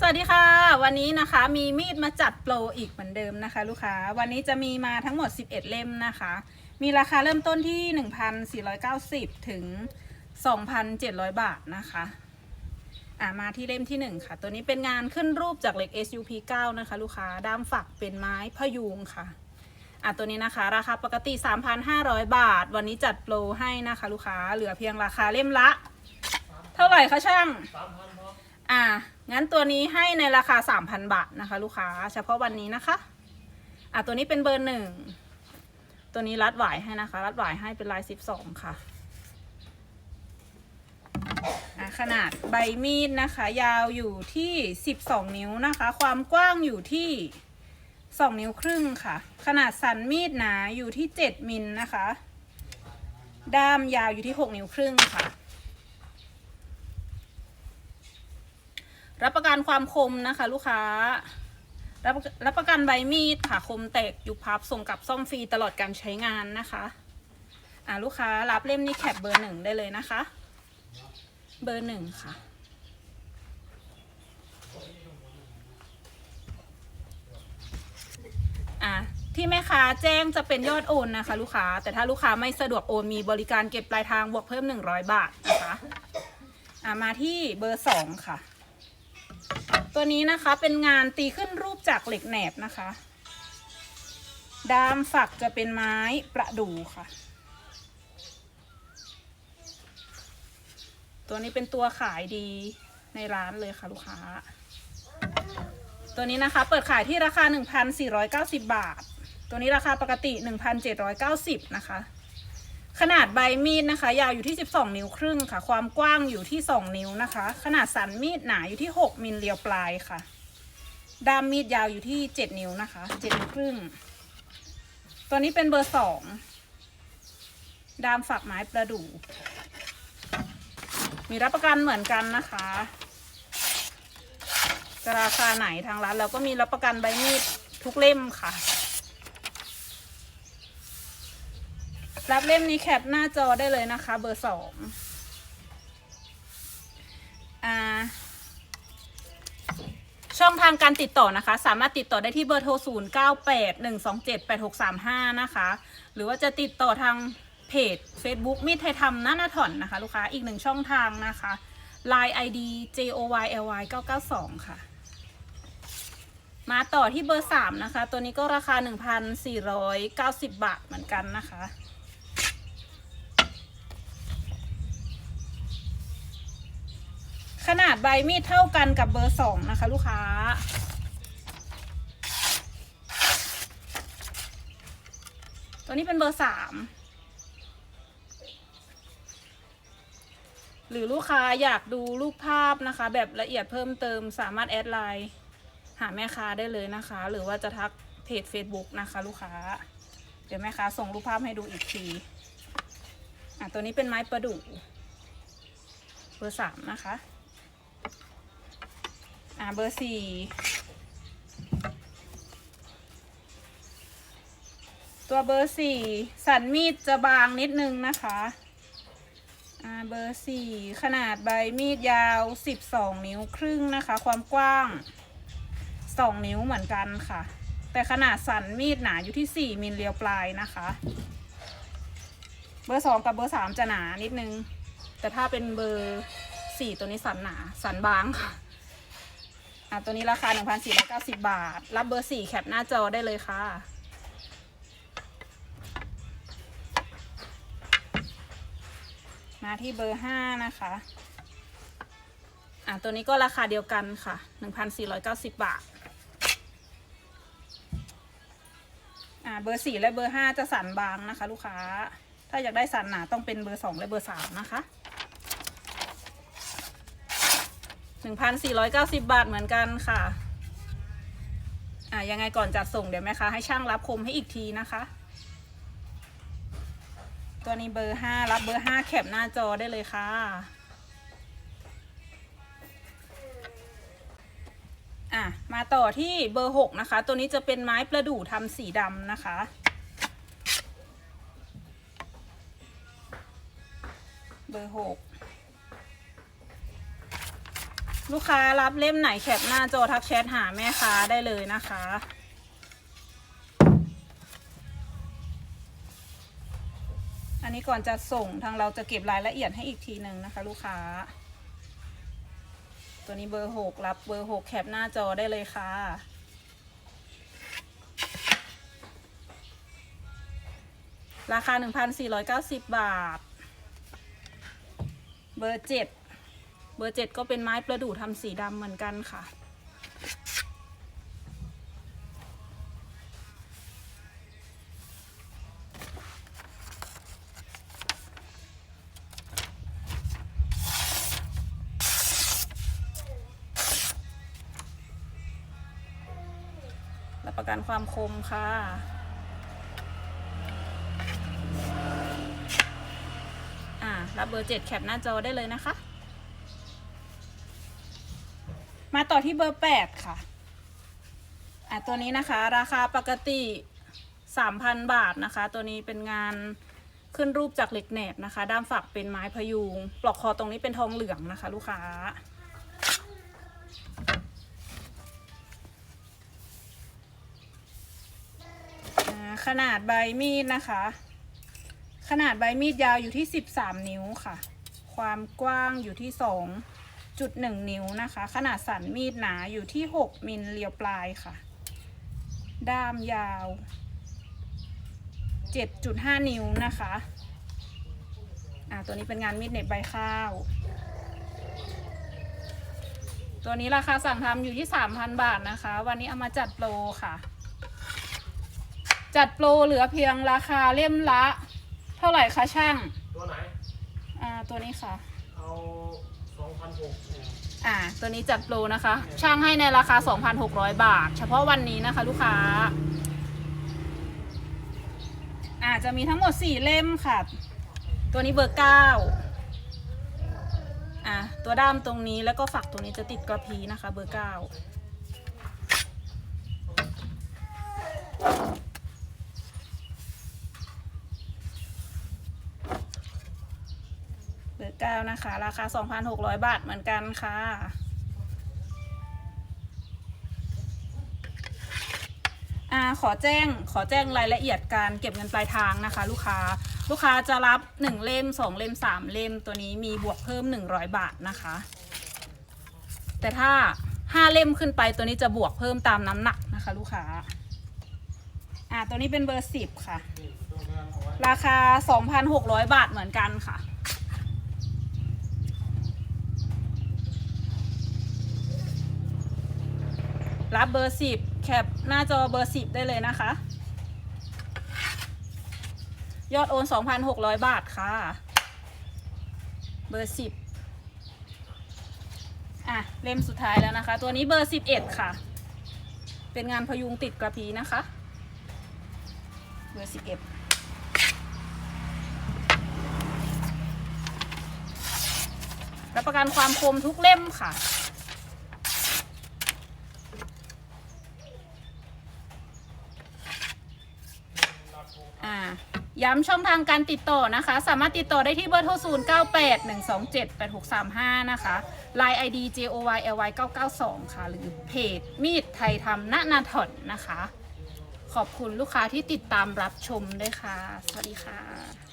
สวัสดีค่ะ วันนี้นะคะมีมีดมาจัดโปรอีกเหมือนเดิมนะคะ ลูกค้าวันนี้จะมีมาทั้งหมด 11 เล่มนะคะ มีราคาเริ่มต้นที่ 1,490 ถึง 2,700 บาทนะคะอ่ามาที่เล่มที่ 1 ค่ะ ตัวนี้เป็นงานขึ้นรูปจากเหล็ก SUP 9 นะคะ ลูกค้าด้ามฝักเป็นไม้พยุงค่ะอะตัวนี้นะคะ ราคาปกติ 3,500 บาท วันนี้จัดโปรให้นะคะ ลูกค้าเหลือเพียงราคาเล่มละ เท่าไหร่คะช่าง อ่า งั้นตัวนี้ให้ในราคา 3,000 บาทนะคะ ลูกค้า เฉพาะวันนี้นะคะ อ่าตัวนี้เป็นเบอร์หนึ่ง ตัวนี้รัดหวายให้นะคะ รัดหวายให้เป็นลาย 12 ค่ะอ่าขนาดใบมีดนะคะ ยาวอยู่ที่ 12 นิ้วนะคะ ความกว้างอยู่ที่ 2 นิ้วครึ่งค่ะ ขนาดสันมีดหนาอยู่ที่ 7 มิลนะคะ ด้ามยาวอยู่ที่ 6 นิ้วครึ่งค่ะ รับประกันความคมนะคะ ลูกค้า รับรับประกันใบมีดค่ะคมแตกยุบพับส่งกลับซ่อมฟรีตลอดการใช้งานนะคะอ่าลูกค้ารับเล่มนี้แคปเบอร์หนึ่งได้เลยนะคะ เบอร์หนึ่งค่ะอะที่แม่ค้าแจ้งจะเป็นยอดโอนนะคะ ลูกค้า แต่ถ้าลูกค้าไม่สะดวกโอนมีบริการเก็บปลายทางบวกเพิ่ม 100 บาทนะคะอะมาที่เบอร์สองค่ะ ตัวนี้นะคะเป็นงานตีขึ้นรูปจากเหล็กแหนบนะคะ ดามฝักจะเป็นไม้ประดู่ค่ะ ตัวนี้เป็นตัวขายดีในร้านเลยค่ะลูกค้า ตัวนี้นะคะเปิดขายที่ราคา 1,490 บาท ตัวนี้ราคาปกติ 1,790 นะคะ ขนาดใบมีดนะคะ ยาวอยู่ที่ 12 นิ้วครึ่งค่ะ ความกว้างอยู่ที่ 2 นิ้วนะคะ ขนาดสันมีดหนาอยู่ที่ 6 มิลเรียวปลายค่ะ ด้ามมีดยาวอยู่ที่ 7 นิ้วนะคะ 7 นิ้วครึ่ง ตัวนี้เป็นเบอร์ 2 ด้ามฝักไม้ประดู่ มีรับประกันเหมือนกันนะคะจะราคาไหนทางร้านเราก็มีรับประกันใบมีดทุกเล่มค่ะ รับเล่มนี้แคปหน้าจอได้เลยนะคะ เบอร์สองอ่าช่องทางการติดต่อนะคะ สามารถติดต่อได้ที่เบอร์โทร 0 9 8 1 2 7 8 6 3 5 นะคะ หรือว่าจะติดต่อทางเพจ Facebook มิตรไทยทำหน้านาถอนนะคะ ลูกค้าอีกหนึ่งช่องทางนะคะ Line ID JOYLY 992 ค่ะ มาต่อที่เบอร์ 3 นะคะ ตัวนี้ก็ราคา 1,490 บาทเหมือนกันนะคะ ขนาดใบมีดเท่ากันกับเบอร์สองนะคะ ลูกค้า ตัวนี้เป็นเบอร์สามหรือลูกค้าอยากดูรูปภาพนะคะ แบบละเอียดเพิ่มเติมสามารถแอดไลน์หาแม่ค้าได้เลยนะคะ หรือว่าจะทักเพจ Facebook นะคะ ลูกค้า เดี๋ยวแม่ค้าส่งรูปภาพให้ดูอีกทีอะตัวนี้เป็นไม้ประดู่เบอร์สามนะคะ อ่าเบอร์สี่ตัวเบอร์สี่สันมีดจะบางนิดนึงนะคะอ่าเบอร์สี่ขนาดใบมีดยาวสิบสองนิ้วครึ่งนะคะ ความกว้างสองนิ้วเหมือนกันค่ะ แต่ขนาดสันมีดหนาอยู่ที่สี่มิลเรียวปลายนะคะ เบอร์สองกับเบอร์สามจะหนานิดนึง แต่ถ้าเป็นเบอร์สี่ตัวนี้สันหนา สันบางค่ะ อะตัวนี้ราคา 1,490 บาท รับเบอร์ 4 แคปหน้าจอได้เลยค่ะ มาที่เบอร์ 5 นะคะ อะตัวนี้ก็ราคาเดียวกันค่ะ 1,490 บาท อะเบอร์ 4 และเบอร์ 5 จะสันบางนะคะ ลูกค้า ถ้าอยากได้สันหนาต้องเป็นเบอร์ 2 และเบอร์ 3 นะคะ 1,490 บาทเหมือนกันค่ะ อะ ยังไงก่อนจัดส่งเดี๋ยวแม่ค้าให้ช่างรับคมให้อีกทีนะคะ ตัวนี้เบอร์ 5 รับเบอร์ 5 แคปหน้าจอได้เลยค่ะ อะ มาต่อที่เบอร์ 6 นะคะ ตัวนี้จะเป็นไม้ประดู่ทำสีดำนะคะเบอร์ 6 ลูกค้ารับเล่มไหนแคปหน้าจอทักแชทหาแม่ค้าได้เลยนะคะ อันนี้ก่อนจะส่งทางเราจะเก็บรายละเอียดให้อีกทีหนึ่งนะคะ ลูกค้า ตัวนี้เบอร์หกรับเบอร์หกแคปหน้าจอได้เลยค่ะราคา 1,490 บาท เบอร์เจ็ด เบอร์เจ็ดก็เป็นไม้ประดู่ทำสีดำเหมือนกันค่ะ รับประกันความคมค่ะอ่ารับเบอร์เจ็ดแคปหน้าจอได้เลยนะคะ มาต่อที่เบอร์แปดค่ะอะ ตัวนี้นะคะราคาปกติสามพันบาทนะคะ ตัวนี้เป็นงานขึ้นรูปจากเหล็กแหนบนะคะ ด้ามฝักเป็นไม้พยุง ปลอกคอตรงนี้เป็นทองเหลืองนะคะ ลูกค้า ขนาดใบมีดนะคะ ขนาดใบมีดยาวอยู่ที่ 13 นิ้วค่ะ ความกว้างอยู่ที่ 2.1นิ้วนะคะ ขนาดสันมีดหนาอยู่ที่ 6 มิลเรียวปลายค่ะ ด้ามยาว 7.5 นิ้วนะคะอ่าตัวนี้เป็นงานมีดเหน็บใบข้าว ตัวนี้ราคาสั่งทำอยู่ที่ 3,000 บาทนะคะ วันนี้เอามาจัดโปรค่ะ จัดโปรเหลือเพียงราคาเล่มละ เท่าไหร่คะช่าง ตัวไหน อ่าตัวนี้ค่ะ เอาส องพันหกอ่า ตัวนี้จัดโปรนะคะ ช่างให้ในราคา 2,600 บาท เฉพาะวันนี้นะคะ ลูกค้าอ่าจะมีทั้งหมด 4 เล่มค่ะ ตัวนี้เบอร์ 9 อ่า ตัวด้ามตรงนี้แล้วก็ฝักตรงนี้จะติดกระพีนะคะ เบอร์ 9 เบอร์ 9 นะคะ ราคา 2,600 บาทเหมือนกันค่ะอาขอแจ้งขอแจ้งรายละเอียดการเก็บเงินปลายทางนะคะ ลูกค้าลูกค้าจะรับ 1 เล่ม 2 เล่ม 3 เล่มตัวนี้มีบวกเพิ่ม 100 บาทนะคะ แต่ถ้า 5 เล่มขึ้นไปตัวนี้จะบวกเพิ่มตามน้ำหนักนะคะ ลูกค้าอ่าตัวนี้เป็นเบอร์ 10 ค่ะตัวงานเอาไว้ราคา 2,600 บาทเหมือนกันค่ะ รับเบอร์10แคปหน้าจอเบอร์10ได้เลยนะคะ ยอดโอน 2,600 บาทค่ะ เบอร์10อะ เล่มสุดท้ายแล้วนะคะ ตัวนี้เบอร์11ค่ะ เป็นงานพยุงติดกระพีนะคะ เบอร์11รับประกันความคมทุกเล่มค่ะ 3 ช่องทางการติดต่อนะคะ สามารถติดต่อได้ที่เบอร์โทร 0 9 8 1 2 7 8 6 3 5 นะคะ Line ID JOYLY 992 ค่ะ หรือเพจมีดไทยทำณนาถอนนะคะ ขอบคุณลูกค้าที่ติดตามรับชมด้วยค่ะ สวัสดีค่ะ